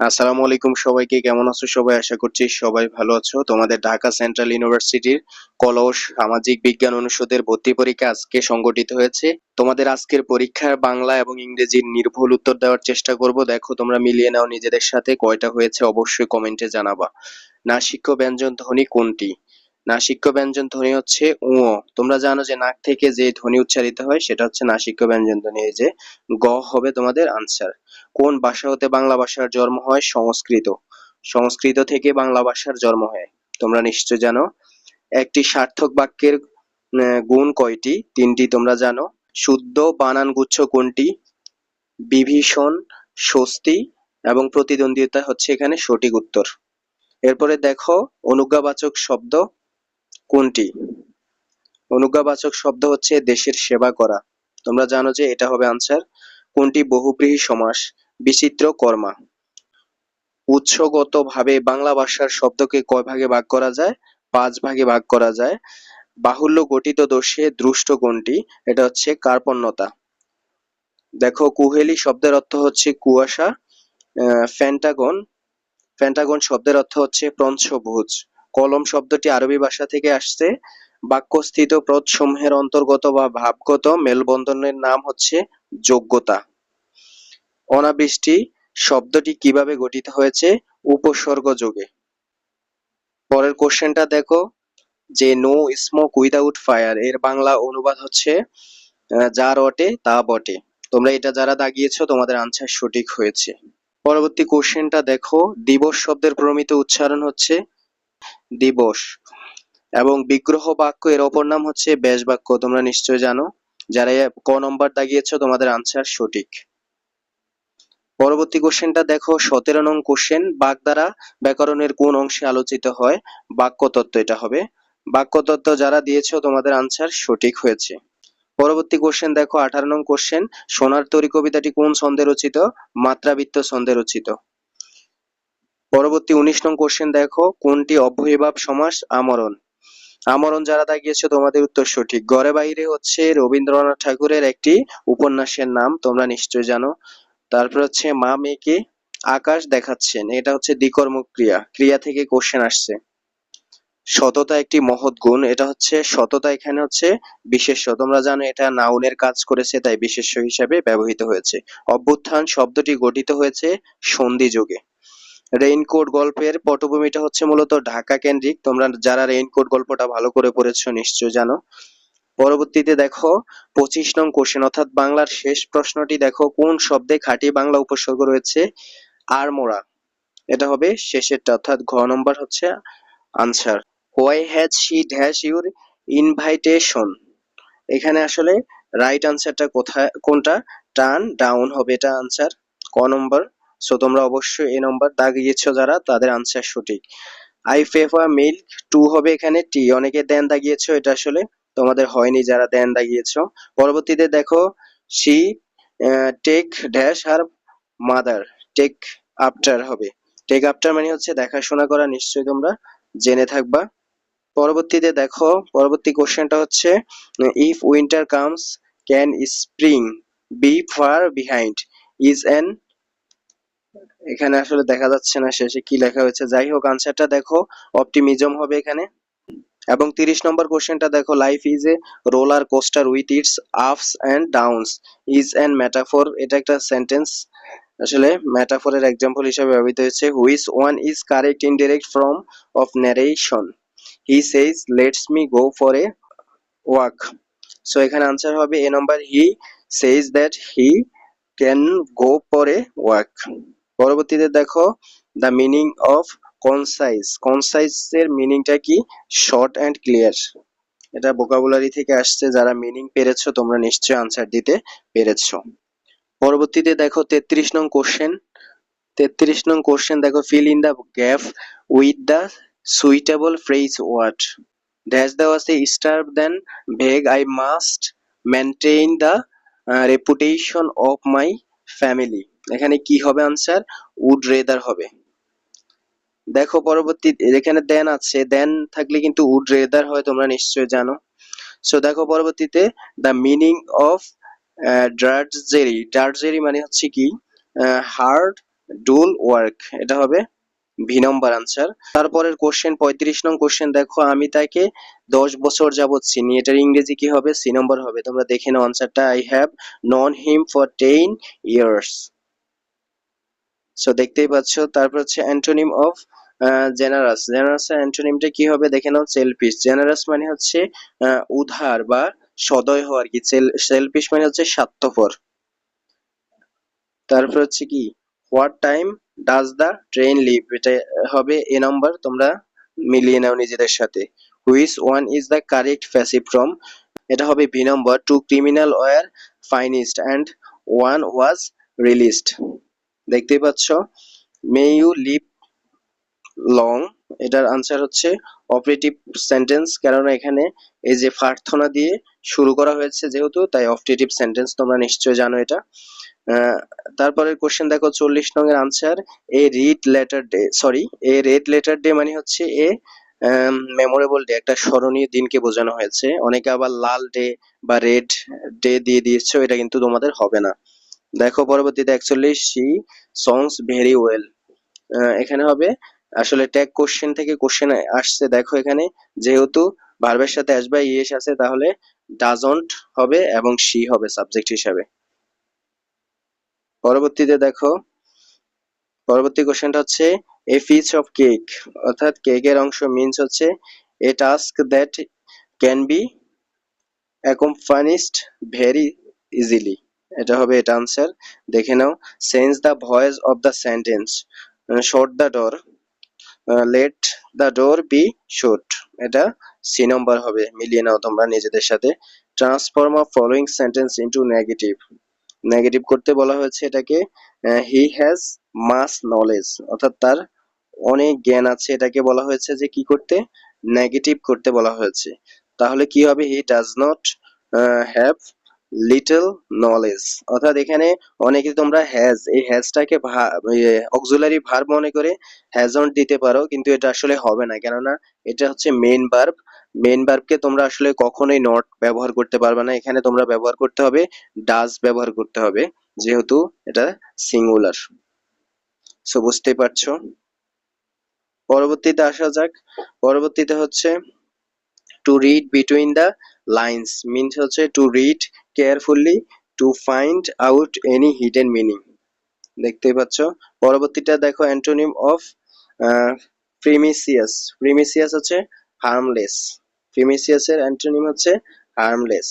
আসসালামু আলাইকুম সবাইকে, কেমন আছো সবাই? আশা করছি সবাই ভালো আছো। তোমাদের ঢাকা সেন্ট্রাল ইউনিভার্সিটির কলস সামাজিক বিজ্ঞান অনুষদের ভর্তি পরীক্ষা আজকে সংগঠিত হয়েছে। তোমাদের আজকের পরীক্ষার বাংলা এবং ইংরেজির নির্ভুল উত্তর দেওয়ার চেষ্টা করব। দেখো, তোমরা মিলিয়ে নাও নিজেদের সাথে কয়টা হয়েছে, অবশ্যই কমেন্টে জানাবা। নাসিক্য ব্যঞ্জন ধ্বনি কোনটি? নাসিক্য ব্যঞ্জন ধ্বনি হচ্ছে উ তোমরা জানো যে নাক থেকে যে ধ্বনি উচ্চারিত হয়, সেটা হচ্ছে নাসিক্য ব্যঞ্জন ধ্বনি। এই যে গ হবে তোমাদের আনসার কোন ভাষা হতে বাংলা ভাষার জন্ম হয়? সংস্কৃত। সংস্কৃত থেকে বাংলা ভাষার জন্ম হয়। তোমরা নিশ্চয় জানো। একটি সার্থক বাক্যের গুণ কয়টি? তিনটি তোমরা জানো। শুদ্ধ বানান গুচ্ছ কোনটি? বিভীষণ, স্বস্তি এবং প্রতিদ্বন্দ্বিতা হচ্ছে এখানে সঠিক উত্তর। এরপরে দেখো, অনুজ্ঞাবাচক শব্দ। কোনটি? অনুজ্ঞাবাচক শব্দ হচ্ছে দেশের সেবা করা। তোমরা জানো যে এটা হবে আনসার কোনটি? বহুব্রীহি সমাস, বিচিত্র কর্মা। উৎসগতভাবে বাংলা ভাষার শব্দকে কয় ভাগে ভাগ করা যায়? পাঁচ ভাগে ভাগ করা যায়। বাহুল্য গঠিত দোষে দ্রুষ্ট কোনটি? এটা হচ্ছে কার্পণ্যতা। দেখো, কুহেলি শব্দের অর্থ হচ্ছে কুয়াশা ফ্যান্টাগন। ফ্যান্টাগন শব্দের অর্থ হচ্ছে পঞ্চভুজ কলম শব্দটি আরবি ভাষা থেকে আসছে। বাক্যস্থিত পদসমূহের অন্তর্গত বা ভাবগত মেলবন্ধনের নাম হচ্ছে যোগ্যতা। অনাবৃষ্টি শব্দটি কীভাবে গঠিত হয়েছে? উপসর্গ যোগে। পরের কোশ্চেনটা দেখো, যে নো স্মোক উইদাউট ফায়ার, এর বাংলা অনুবাদ হচ্ছে যা রটে, তা বটে। তোমরা এটা যারা দাগিয়েছো, তোমাদের আনসার সঠিক হয়েছে। পরবর্তী কোশ্চেনটা দেখো, দিবস শব্দের প্রমিত উচ্চারণ হচ্ছে দিবস। এবং বিগ্রহ বাক্য এর অপর নাম হচ্ছে ব্যাস বাক্য। তোমরা নিশ্চয় জানো, যারা ক নম্বর দাগিয়েছ, তোমাদের আনসার সঠিক। পরবর্তী কোশ্চেনটা দেখো, সতেরো নং কোশ্চেন বাক দ্বারা ব্যাকরণের কোন অংশে আলোচিত হয়? বাক্যতত্ত্ব এটা হবে। বাক্যতত্ত্ব যারা দিয়েছ, তোমাদের আনসার সঠিক হয়েছে। পরবর্তী কোশ্চেন দেখো, আঠারো নং কোশ্চেন সোনার তরী কবিতাটি কোন ছন্দে রচিত? মাত্রাবৃত্ত ছন্দে রচিত। পরবর্তী উনিশ নং কোশ্চেন দেখো, কোনটি অব্যয়ীভাব সমাস আমরণ? আমরণ যারা দাগিয়েছো তোমাদের উত্তর সঠিক। ঘরে বাইরে হচ্ছে রবীন্দ্রনাথ ঠাকুরের একটি উপন্যাসের নাম, তোমরা নিশ্চয় জানো। তারপর হচ্ছে মা মেয়েকে আকাশ দেখাচ্ছেন, এটা হচ্ছে দ্বিকর্ম ক্রিয়া ক্রিয়া থেকে কোশ্চেন আসছে। সততা একটি মহৎ গুণ, এটা হচ্ছে সততা এখানে হচ্ছে বিশেষ্য। তোমরা জানো এটা নাউনের কাজ করেছে, তাই বিশেষ্য হিসাবে ব্যবহৃত হয়েছে। অভ্যুত্থান শব্দটি গঠিত হয়েছে সন্ধি যুগে। রেইনকোট গল্পের পটভূমিটা হচ্ছে মূলত ঢাকা কেন্দ্রিক। তোমরা যারা রেইনকোট গল্পটা ভালো করে পড়েছো নিশ্চয় জানো। পরবর্তীতে দেখো পঁচিশ নং কোশ্চেন অর্থাৎ বাংলার শেষ প্রশ্নটি দেখো, কোন শব্দে খাঁটি বাংলা উপসর্গ রয়েছে? আরমোরা এটা হবে শেষেরটা, অর্থাৎ ঘ নম্বর হচ্ছে answer why has she dash your invitation এখানে আসলে রাইট আনসারটা কোথায়, কোনটা? টার্ন ডাউন হবে এটা আনসার ক নম্বর? সো তোমরা অবশ্যই এই নম্বর দাগিয়েছো যারা, তাদের আনসার সঠিক। আই ফেভার মিল্ক টু হবে এখানে টি অনেকে দেন দাগিয়েছো, এটা আসলে তোমাদের হয়নি যারা দেন দাগিয়েছো। পরবর্তীতে দেখো সি টেক ড্যাশ আর মাদার টেক আফটার হবে। টেক আফটার মানে হচ্ছে দেখাশোনা করা, নিশ্চয়ই তোমরা জেনে থাকবা। পরবর্তীতে দেখো, পরবর্তী কোশ্চেনটা হচ্ছে if winter comes can spring be far behind is an এখানে আসলে দেখা যাচ্ছে না শেষে কি লেখা হয়েছে। যাই হোক আনসারটা দেখো অপটিমিজম হবে এখানে। এবং তিরিশ নম্বর কোশ্চেনটা দেখো life is a roller coaster with its ups and downs is an metaphor এটা একটা সেন্টেন্স আসলে মেটাফরের এক্সাম্পল হিসেবে ব্যবহৃত হয়েছে which one is correct indirect from of narration he says let's me go for a walk so এখানে answer হবে, A number he says that he can go for a walk পরবর্তীতে দেখো the meaning of concise concise এর মিনিংটা কি? Short and clear এটা vocabulary থেকে আসছে, যারা মিনিং পেরেছ, তোমরা নিশ্চয়ই আনসার দিতে পেরেছ। পরবর্তীতে দেখো তেত্রিশ নং কোশ্চেন তেত্রিশ নং কোশ্চেন দেখো fill in the gap with the suitable phrase word dash দেওয়া আছে star than beg I must maintain the reputation of my family এখানে কি হবে আনসার উড রেদার হবে। দেখো পরবর্তী এখানে দেন আছে দেন থাকলে কিন্তু উড রেদার হয়, তোমরা নিশ্চয় জানো। সো দেখো পরবর্তীতে the meaning of drudgery drudgery মানে হচ্ছে কি? হার্ড ডুল ওয়ার্ক এটা হবে ভি নম্বর আনসার তারপরের কোশ্চেন পঁয়ত্রিশ নং কোশ্চেন দেখো আমি তাকে দশ বছর যাবৎ চিনি। এটার ইংরেজি কি হবে? সি নম্বর হবে। তোমরা দেখে নাও আনসারটা I have known him for ten years so দেখতেই পাচ্ছ। তারপর হচ্ছে অ্যান্টোনিম অফ জেনারাস জেনারাসের অ্যান্টোনিমটা কি হবে? দেখে নাও সেলফিশ জেনারাস মানে হচ্ছে উদার বা সদয় হওয়া আর কি। সেলফিশ মানে হচ্ছে স্বার্থপর। তারপর হচ্ছে কি? What time does the train leave এটা হবে এ নাম্বার তোমরা মিলিয়ে নাও নিজেদের সাথে। Which one is the correct passive from এটা হবে B number two criminal were finest and one was released দেখতেই পাচ্ছ? মে ইউ লিভ লং এটার আনসার হচ্ছে অপারেটিভ সেন্টেন্স কারণ এখানে এই যে প্রার্থনা দিয়ে শুরু করা হয়েছে যেহেতু, তাই অপারেটিভ সেন্টেন্স তোমরা নিশ্চয় জানো এটা। তারপরের কোশ্চেন দেখো চল্লিশ নং এর answer a read letter day sorry a red letter day মানে হচ্ছে এ মেমোরেবল ডে একটা স্মরণীয় দিনকে বোঝানো হয়েছে। অনেকে আবার লাল ডে বা রেড ডে দিয়ে দিয়েছ, এটা কিন্তু তোমাদের হবে না। দেখো পরবর্তীতে একচল্লিশ সি সংস ভেরি ওয়েল এখানে হবে, আসলে ট্যাগ কোশ্চেন থেকে কোশ্চেন আসছে, দেখো এখানে, যেহেতু ভার্বের সাথে আসবে ইয়েস আছে, তাহলে ডাজন্ট হবে এবং শি হবে সাবজেক্ট হিসাবে। পরবর্তীতে দেখো, পরবর্তী কোশ্চেনটা হচ্ছে এ পিস অফ কেক অর্থাৎ কেকের অংশ মিন্স হচ্ছে a task that can be accomplished very easily এটা হবে এটা আনসার দেখে নাও sense the voice of the sentence shot the door let the door be shoot এটা সি নম্বর হবে, মিলিয়ে নাও তোমরা নিজেদের সাথে transform of following sentence into negative negative করতে বলা হয়েছে এটাকে হি হ্যাজ মাস নলেজ অর্থাৎ তার অনেক জ্ঞান আছে, এটাকে বলা হয়েছে যে কি করতে? নেগেটিভ করতে বলা হয়েছে। তাহলে কি হবে? He does not have little knowledge অর্থাৎ এখানে অনেকে তোমরা হ্যাজ এই হ্যাজটাকে অক্সিলারি ভার্ব মনে করে হ্যাজ অন দিতে পারো, কিন্তু এটা আসলে হবে না, কেননা এটা হচ্ছে মেইন ভার্ব মেইন ভার্বকে তোমরা আসলে কখনোই নট ব্যবহার করতে পারবে না। এখানে তোমরা ব্যবহার করতে হবে ডাজ ব্যবহার করতে হবে, যেহেতু এটা সিঙ্গুলার সো বুঝতেই পারছ? পরবর্তীতে আসা যাক। পরবর্তীতে হচ্ছে to read between the lines means হচ্ছে to read carefully to find out any hidden meaning দেখতেই পাচ্ছ? পরবর্তীটা দেখো অ্যান্টোনিম অফ প্রিমিসিয়াস প্রিমিসিয়াস হচ্ছে হার্মলেস প্রিমিসিয়াসের অ্যান্টোনিম হচ্ছে হার্মলেস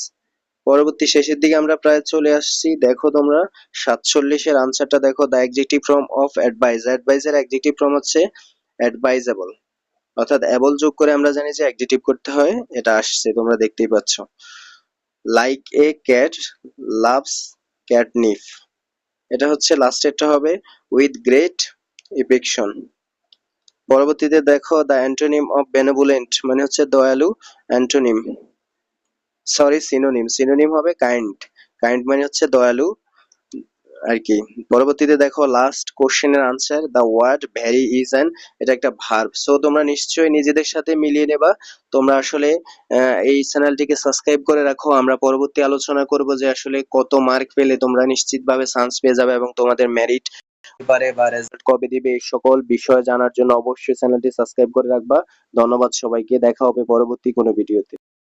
পরবর্তী শেষের দিকে আমরা প্রায় চলে আসছি। দেখো তোমরা, সাতচল্লিশের আনসারটা দেখো। The executive form of advice অ্যাডভাইসের executive from হচ্ছে অ্যাডভাইজেবল অর্থাৎ অ্যাবল যোগ করে আমরা জানি যে অ্যাডজেক্টিভ করতে হয়, এটা আসছে। তোমরা দেখতেই পাচ্ছ। Like a cat loves catnip এটা হচ্ছে লাস্টেরটা হবে উইথ গ্রেট ইফেকশন পরবর্তীতে দেখো দ্য অ্যান্টোনিম অফ বেনেভুলেন্ট মানে হচ্ছে দয়ালু অ্যান্টোনিম সরি সিনোনিম সিনোনিম হবে কাইন্ড কাইন্ড মানে হচ্ছে দয়ালু আর কি। পরবর্তীতে দেখো লাস্ট কোশ্চেনের answer the word vary is an এটা একটা ভার্ব সো তোমরা নিশ্চয়ই নিজেদের সাথে মিলিয়ে নেবা। তোমরা আসলে এই চ্যানেলটিকে সাবস্ক্রাইব করে রাখো। আমরা পরবর্তী আলোচনা করব যে আসলে কত মার্ক পেলে তোমরা নিশ্চিতভাবে চান্স পেয়ে যাবে এবং তোমাদের মেরিট পারে বা রেজাল্ট কবে দিবে, এই সকল বিষয় জানার জন্য অবশ্যই চ্যানেলটি সাবস্ক্রাইব করে রাখবা। ধন্যবাদ সবাইকে, দেখা হবে পরবর্তী কোনো ভিডিওতে